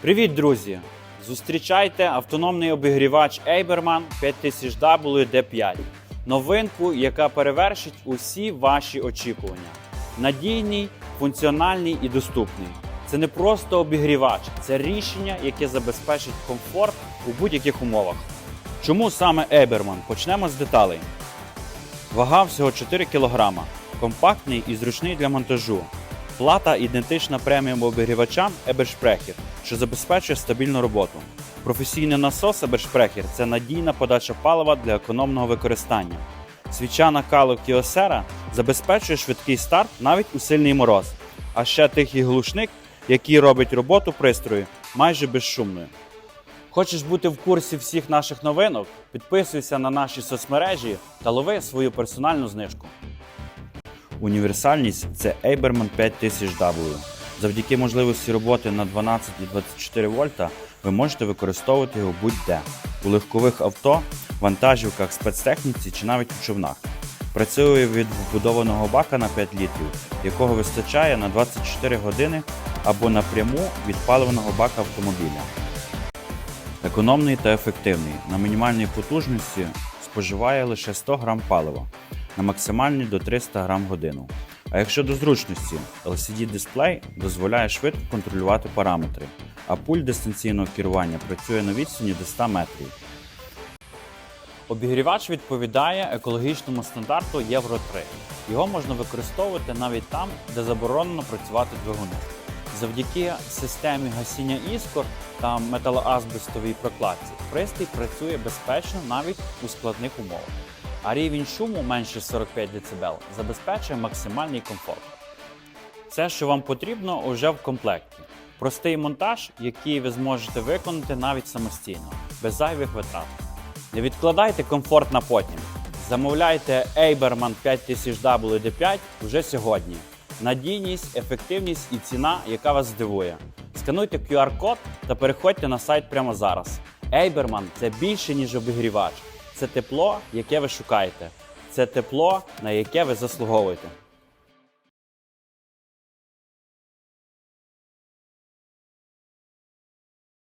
Привіт, друзі! Зустрічайте автономний обігрівач Aberman 5000W D5. Новинку, яка перевершить усі ваші очікування. Надійний, функціональний і доступний. Це не просто обігрівач, це рішення, яке забезпечить комфорт у будь-яких умовах. Чому саме Aberman? Почнемо з деталей. Вага всього 4 кг, компактний і зручний для монтажу. Плата ідентична преміум обігрівачам Ebersprecher, що забезпечує стабільну роботу. Професійний насос Ebersprecher – це надійна подача палива для економного використання. Свіча накалу Kyocera забезпечує швидкий старт навіть у сильний мороз. А ще тихий глушник, який робить роботу пристрою майже безшумною. Хочеш бути в курсі всіх наших новинок? Підписуйся на наші соцмережі та лови свою персональну знижку. Універсальність це Aberman 5000W. Завдяки можливості роботи на 12 і 24 вольта ви можете використовувати його будь-де у легкових авто, вантажівках, спецтехніці чи навіть у човнах. Працює від вбудованого бака на 5 літрів, якого вистачає на 24 години або напряму від паливного бака автомобіля. Економний та ефективний. На мінімальній потужності споживає лише 100 грам палива, на максимальній до 300 грам годину. А якщо до зручності, LCD-дисплей дозволяє швидко контролювати параметри, а пульт дистанційного керування працює на відстані до 100 метрів. Обігрівач відповідає екологічному стандарту Євро 3. Його можна використовувати навіть там, де заборонено працювати двигуном. Завдяки системі гасіння іскор та металоазбестовій прокладці пристрій працює безпечно навіть у складних умовах. А рівень шуму менше 45 дБ забезпечує максимальний комфорт. Все, що вам потрібно, уже в комплекті. Простий монтаж, який ви зможете виконати навіть самостійно, без зайвих витрат. Не відкладайте комфорт на потім. Замовляйте Aberman 5000W D5 вже сьогодні. Надійність, ефективність і ціна, яка вас здивує. Скануйте QR-код та переходьте на сайт прямо зараз. Aberman – це більше, ніж обігрівач. Це тепло, яке ви шукаєте. Це тепло, на яке ви заслуговуєте.